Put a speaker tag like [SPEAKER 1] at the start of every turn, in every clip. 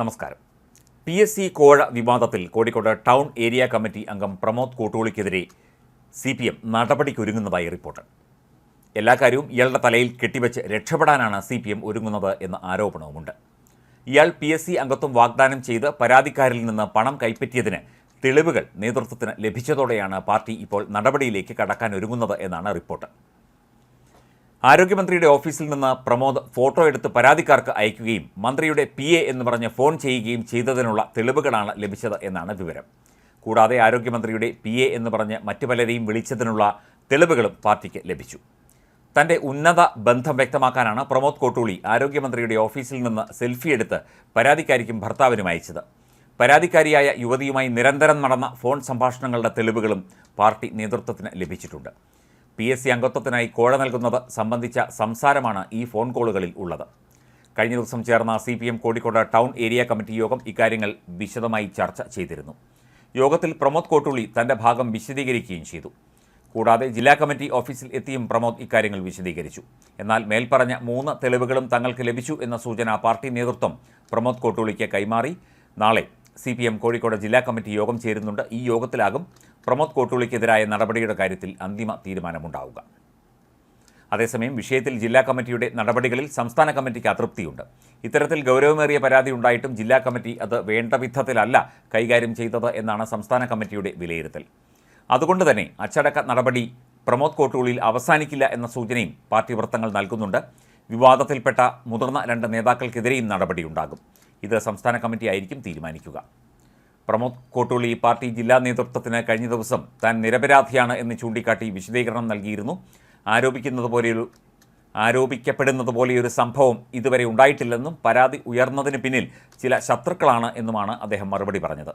[SPEAKER 1] നമസ്കാരം. P S C കോഴ വിവാദത്തിൽ കോഴിക്കോട് ടൗൺ ഏരിയ കമ്മിറ്റി അംഗം പ്രമോദ് കോട്ടൂളിക്കെതിരെ സി പി എം നടപടിക്കൊരുങ്ങുന്നതായി റിപ്പോർട്ട്. എല്ലാ കാര്യവും ഇയാളുടെ തലയിൽ കെട്ടിവെച്ച് രക്ഷപ്പെടാനാണ് സി പി എം ഒരുങ്ങുന്നത് എന്ന ആരോപണവുമുണ്ട്. ഇയാൾ പി എസ് സി അംഗത്വം വാഗ്ദാനം ചെയ്ത് പരാതിക്കാരിൽ നിന്ന് പണം കൈപ്പറ്റിയതിന് തെളിവുകൾ നേതൃത്വത്തിന് ലഭിച്ചതോടെയാണ് പാർട്ടി ഇപ്പോൾ നടപടിയിലേക്ക് കടക്കാൻ ഒരുങ്ങുന്നത് എന്നാണ് റിപ്പോർട്ട്. ആരോഗ്യമന്ത്രിയുടെ ഓഫീസിൽ നിന്ന് പ്രമോദ് ഫോട്ടോ എടുത്ത് പരാതിക്കാർക്ക് അയക്കുകയും മന്ത്രിയുടെ പി എ എന്ന് പറഞ്ഞ് ഫോൺ ചെയ്യുകയും ചെയ്തതിനുള്ള തെളിവുകളാണ് ലഭിച്ചത് എന്നാണ് വിവരം. കൂടാതെ ആരോഗ്യമന്ത്രിയുടെ പി എ എന്ന് പറഞ്ഞ് മറ്റു പലരെയും വിളിച്ചതിനുള്ള തെളിവുകളും പാർട്ടിക്ക് ലഭിച്ചു. തന്റെ ഉന്നത ബന്ധം വ്യക്തമാക്കാനാണ് പ്രമോദ് കോട്ടൂളി ആരോഗ്യമന്ത്രിയുടെ ഓഫീസിൽ നിന്ന് സെൽഫി എടുത്ത് പരാതിക്കാരിക്കും ഭർത്താവിനും അയച്ചത്. പരാതിക്കാരിയായ യുവതിയുമായി നിരന്തരം നടന്ന ഫോൺ സംഭാഷണങ്ങളുടെ തെളിവുകളും പാർട്ടി നേതൃത്വത്തിന് ലഭിച്ചിട്ടുണ്ട്. പി എസ് സി അംഗത്വത്തിനായി കോഴ നൽകുന്നത് സംബന്ധിച്ച സംസാരമാണ് ഈ ഫോൺ കോളുകളിൽ ഉള്ളത്. കഴിഞ്ഞ ദിവസം ചേർന്ന C P M Kozhikode town area committee യോഗം ഇക്കാര്യങ്ങൾ വിശദമായി ചർച്ച ചെയ്തിരുന്നു. യോഗത്തിൽ പ്രമോദ് കോട്ടുള്ളി തന്റെ ഭാഗം വിശദീകരിക്കുകയും ചെയ്തു. കൂടാതെ ജില്ലാ കമ്മിറ്റി ഓഫീസിൽ എത്തിയും പ്രമോദ് ഇക്കാര്യങ്ങൾ വിശദീകരിച്ചു. എന്നാൽ മേൽപ്പറഞ്ഞ മൂന്ന് തെളിവുകളും തങ്ങൾക്ക് ലഭിച്ചു എന്ന സൂചന പാർട്ടി നേതൃത്വം പ്രമോദ് കോട്ടുള്ളിക്ക് കൈമാറി. നാളെ സി പി എം കോഴിക്കോട് ജില്ലാ കമ്മിറ്റി യോഗം ചേരുന്നുണ്ട്. ഈ യോഗത്തിലാകും പ്രമോദ് കോട്ടുള്ളിക്കെതിരായ നടപടിയുടെ കാര്യത്തിൽ അന്തിമ തീരുമാനമുണ്ടാവുക. അതേസമയം വിഷയത്തിൽ ജില്ലാ കമ്മിറ്റിയുടെ നടപടികളിൽ സംസ്ഥാന കമ്മിറ്റിക്ക് അതൃപ്തിയുണ്ട്. ഇത്തരത്തിൽ ഗൗരവമേറിയ പരാതി ഉണ്ടായിട്ടും ജില്ലാ കമ്മിറ്റി അത് വേണ്ട വിധത്തിലല്ല കൈകാര്യം ചെയ്തത് എന്നാണ് സംസ്ഥാന കമ്മിറ്റിയുടെ വിലയിരുത്തൽ. അതുകൊണ്ട് തന്നെ അച്ചടക്ക നടപടി പ്രമോദ് കോട്ടൂളിൽ അവസാനിക്കില്ല എന്ന സൂചനയും പാർട്ടി വൃത്തങ്ങൾ നൽകുന്നുണ്ട്. വിവാദത്തിൽപ്പെട്ട മുതിർന്ന രണ്ട് നേതാക്കൾക്കെതിരെയും നടപടിയുണ്ടാകും. ഇത് സംസ്ഥാന കമ്മിറ്റി ആയിരിക്കും തീരുമാനിക്കുക. പ്രമോദ് കോട്ടൂളി പാർട്ടി ജില്ലാ നേതൃത്വത്തിന് കഴിഞ്ഞ ദിവസം താൻ നിരപരാധിയാണ് എന്ന് ചൂണ്ടിക്കാട്ടി വിശദീകരണം നൽകിയിരുന്നു. ആരോപിക്കുന്നത് പോലെയൊരു ആരോപിക്കപ്പെടുന്നത് പോലെയൊരു സംഭവം ഇതുവരെ ഉണ്ടായിട്ടില്ലെന്നും പരാതി ഉയർന്നതിന് പിന്നിൽ ചില ശത്രുക്കളാണ് എന്നുമാണ് അദ്ദേഹം മറുപടി പറഞ്ഞത്.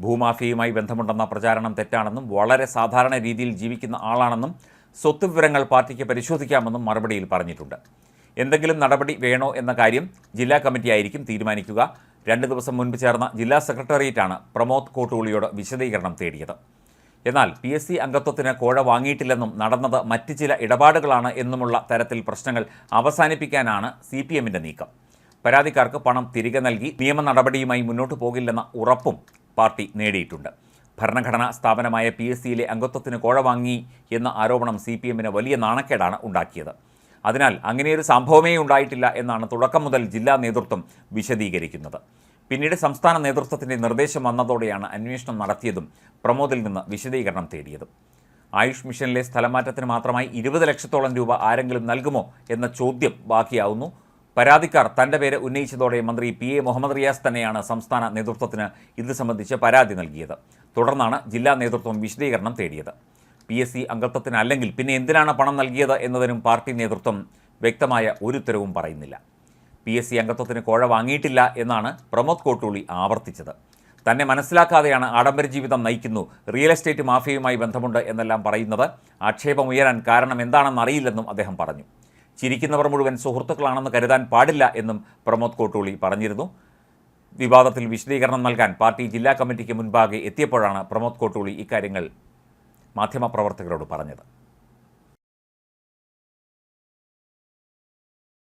[SPEAKER 1] ഭൂമാഫിയുമായി ബന്ധമുണ്ടെന്ന പ്രചാരണം തെറ്റാണെന്നും വളരെ സാധാരണ രീതിയിൽ ജീവിക്കുന്ന ആളാണെന്നും സ്വത്ത് വിവരങ്ങൾ പാർട്ടിക്ക് പരിശോധിക്കാമെന്നും മറുപടിയിൽ പറഞ്ഞിട്ടുണ്ട്. എന്തെങ്കിലും നടപടി വേണോ എന്ന കാര്യം ജില്ലാ കമ്മിറ്റി ആയിരിക്കും തീരുമാനിക്കുക. രണ്ട് ദിവസം മുൻപ് ചേർന്ന ജില്ലാ സെക്രട്ടേറിയറ്റാണ് പ്രമോദ് കോട്ടൂളിയോട് വിശദീകരണം തേടിയത്. എന്നാൽ പി എസ് സി അംഗത്വത്തിന് കോഴ വാങ്ങിയിട്ടില്ലെന്നും നടന്നത് മറ്റ് ചില ഇടപാടുകളാണ് എന്നുമുള്ള തരത്തിൽ പ്രശ്നങ്ങൾ അവസാനിപ്പിക്കാനാണ് സി പി എമ്മിന്റെ നീക്കം. പരാതിക്കാർക്ക് പണം തിരികെ നൽകി നിയമ നടപടിയുമായി മുന്നോട്ട് പോകില്ലെന്ന ഉറപ്പും പാർട്ടി നേടിയിട്ടുണ്ട്. ഭരണഘടനാ സ്ഥാപനമായ പി എസ് സിയിലെ അംഗത്വത്തിന് കോഴ വാങ്ങി എന്ന ആരോപണം സി പി എമ്മിന് വലിയ നാണക്കേടാണ് ഉണ്ടാക്കിയത്. അതിനാൽ അങ്ങനെയൊരു സംഭവമേ ഉണ്ടായിട്ടില്ല എന്നാണ് തുടക്കം മുതൽ ജില്ലാ നേതൃത്വം വിശദീകരിക്കുന്നത്. പിന്നീട് സംസ്ഥാന നേതൃത്വത്തിന്റെ നിർദ്ദേശം വന്നതോടെയാണ് അന്വേഷണം നടത്തിയതും പ്രമോദിൽ നിന്ന് വിശദീകരണം തേടിയതും. ആയുഷ് മിഷനിലെ സ്ഥലമാറ്റത്തിന് മാത്രമായി ഇരുപത് ലക്ഷത്തോളം രൂപ ആരെങ്കിലും നൽകുമോ എന്ന ചോദ്യം ബാക്കിയാവുന്നു. പരാതിക്കാർ തന്റെ പേര് ഉന്നയിച്ചതോടെ മന്ത്രി പി എ മുഹമ്മദ് റിയാസ് തന്നെയാണ് സംസ്ഥാന നേതൃത്വത്തിന് ഇത് സംബന്ധിച്ച് പരാതി നൽകിയത്. തുടർന്നാണ് ജില്ലാ നേതൃത്വം വിശദീകരണം തേടിയത്. പി എസ് സി അംഗത്വത്തിനല്ലെങ്കിൽ പിന്നെ എന്തിനാണ് പണം നൽകിയത് എന്നതിനും പാർട്ടി നേതൃത്വം വ്യക്തമായ ഒരു ഉത്തരവും പറയുന്നില്ല. പി എസ് സി അംഗത്വത്തിന് കോഴ വാങ്ങിയിട്ടില്ല എന്നാണ് പ്രമോദ് കോട്ടൂളി ആവർത്തിച്ചത്. തന്നെ മനസ്സിലാക്കാതെയാണ് ആഡംബര ജീവിതം നയിക്കുന്നു. റിയൽ എസ്റ്റേറ്റ് മാഫിയയുമായി ബന്ധമുണ്ട് എന്നെല്ലാം പറയുന്നത് ആക്ഷേപമുയരാൻ കാരണം എന്താണെന്ന് അറിയില്ലെന്നും അദ്ദേഹം പറഞ്ഞു. ചിരിക്കുന്നവർ മുഴുവൻ സുഹൃത്തുക്കളാണെന്ന് കരുതാൻ പാടില്ല എന്നും പ്രമോദ് കോട്ടൂളി പറഞ്ഞിരുന്നു. വിവാദത്തിൽ വിശദീകരണം നൽകാൻ പാർട്ടി ജില്ലാ കമ്മിറ്റിക്ക് മുൻപാകെ എത്തിയപ്പോഴാണ് പ്രമോദ് കോട്ടൂളി ഇക്കാര്യങ്ങൾ മാധ്യമപ്രവർത്തകരോട് പറഞ്ഞത്